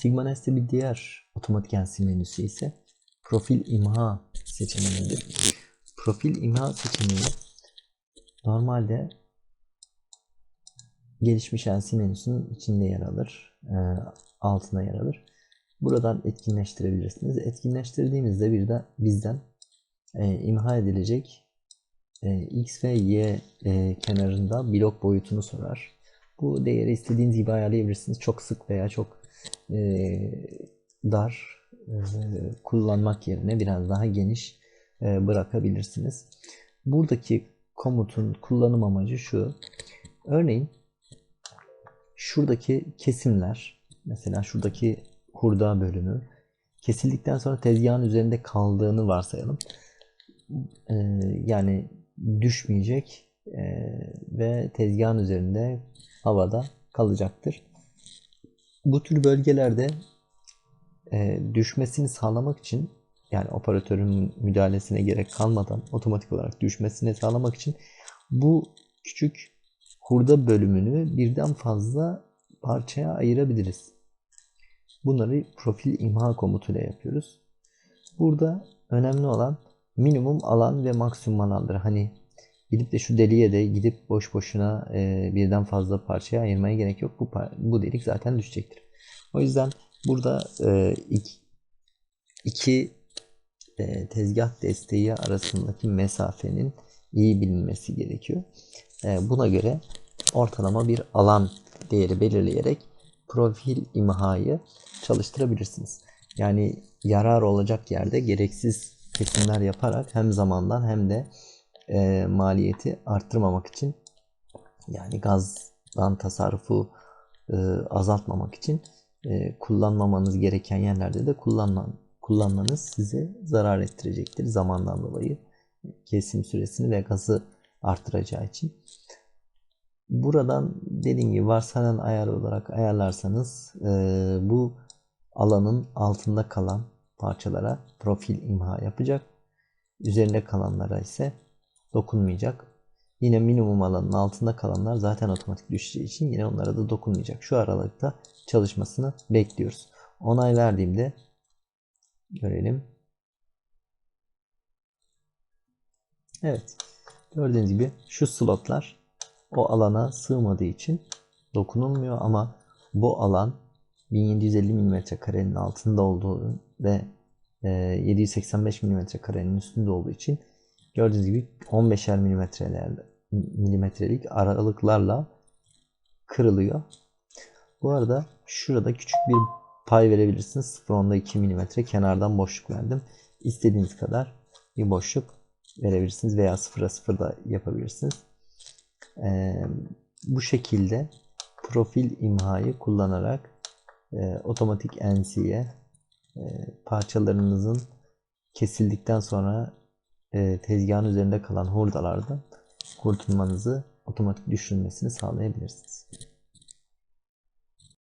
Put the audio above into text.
Sigma Nest'te bir diğer otomatik NC menüsü ise profil imha seçeneğidir. Profil imha seçeneği normalde gelişmiş NC menüsünün içinde yer alır. e, altına yer alır. Buradan etkinleştirebilirsiniz. Etkinleştirdiğinizde bir de bizden e, imha edilecek e, X ve Y kenarında blok boyutunu sorar. Bu değeri istediğiniz gibi ayarlayabilirsiniz. Çok sık veya çok e, dar e, kullanmak yerine biraz daha geniş e, bırakabilirsiniz. Buradaki komutun kullanım amacı şu. Örneğin şuradaki kesimler mesela şuradaki hurda bölümü kesildikten sonra tezgahın üzerinde kaldığını varsayalım. Ee, yani düşmeyecek ee, ve tezgahın üzerinde havada kalacaktır. Bu tür bölgelerde e, düşmesini sağlamak için yani operatörün müdahalesine gerek kalmadan otomatik olarak düşmesini sağlamak için bu küçük hurda bölümünü birden fazla parçaya ayırabiliriz. Bunları profil imha komutuyla yapıyoruz. Burada önemli olan minimum alan ve maksimum alandır. Hani gidip de şu deliğe de gidip boş boşuna e, birden fazla parçaya ayırmaya gerek yok. Bu, bu delik zaten düşecektir. O yüzden burada e, iki, iki e, tezgah desteği arasındaki mesafenin iyi bilinmesi gerekiyor. E, buna göre ortalama bir alan değeri belirleyerek profil imhayı çalıştırabilirsiniz. Yani yarar olacak yerde gereksiz kesimler yaparak hem zamandan hem de e, maliyeti arttırmamak için yani gazdan tasarrufu e, azaltmamak için e, kullanmamanız gereken yerlerde de kullanman, kullanmanız size zarar ettirecektir zamandan dolayı kesim süresini ve gazı arttıracağı için. Buradan dediğim gibi varsayan ayar olarak ayarlarsanız e, bu alanın altında kalan parçalara profil imha yapacak. Üzerinde kalanlara ise dokunmayacak. Yine minimum alanın altında kalanlar zaten otomatik düşeceği için yine onlara da dokunmayacak. Şu aralıkta çalışmasını bekliyoruz. Onay verdiğimde görelim. Evet. Gördüğünüz gibi şu slotlar o alana sığmadığı için dokunulmuyor ama bu alan 1750 mm karenin altında olduğu ve 785 mm karenin üstünde olduğu için gördüğünüz gibi 15'er milimetreler milimetrelik aralıklarla kırılıyor. Bu arada şurada küçük bir pay verebilirsiniz. 0.2 mm kenardan boşluk verdim. İstediğiniz kadar bir boşluk verebilirsiniz veya 0'a 0 da yapabilirsiniz. Ee, bu şekilde profil imhayı kullanarak e, otomatik NC'ye e, parçalarınızın kesildikten sonra e, tezgahın üzerinde kalan hurdalardan kurtulmanızı otomatik düşürülmesini sağlayabilirsiniz.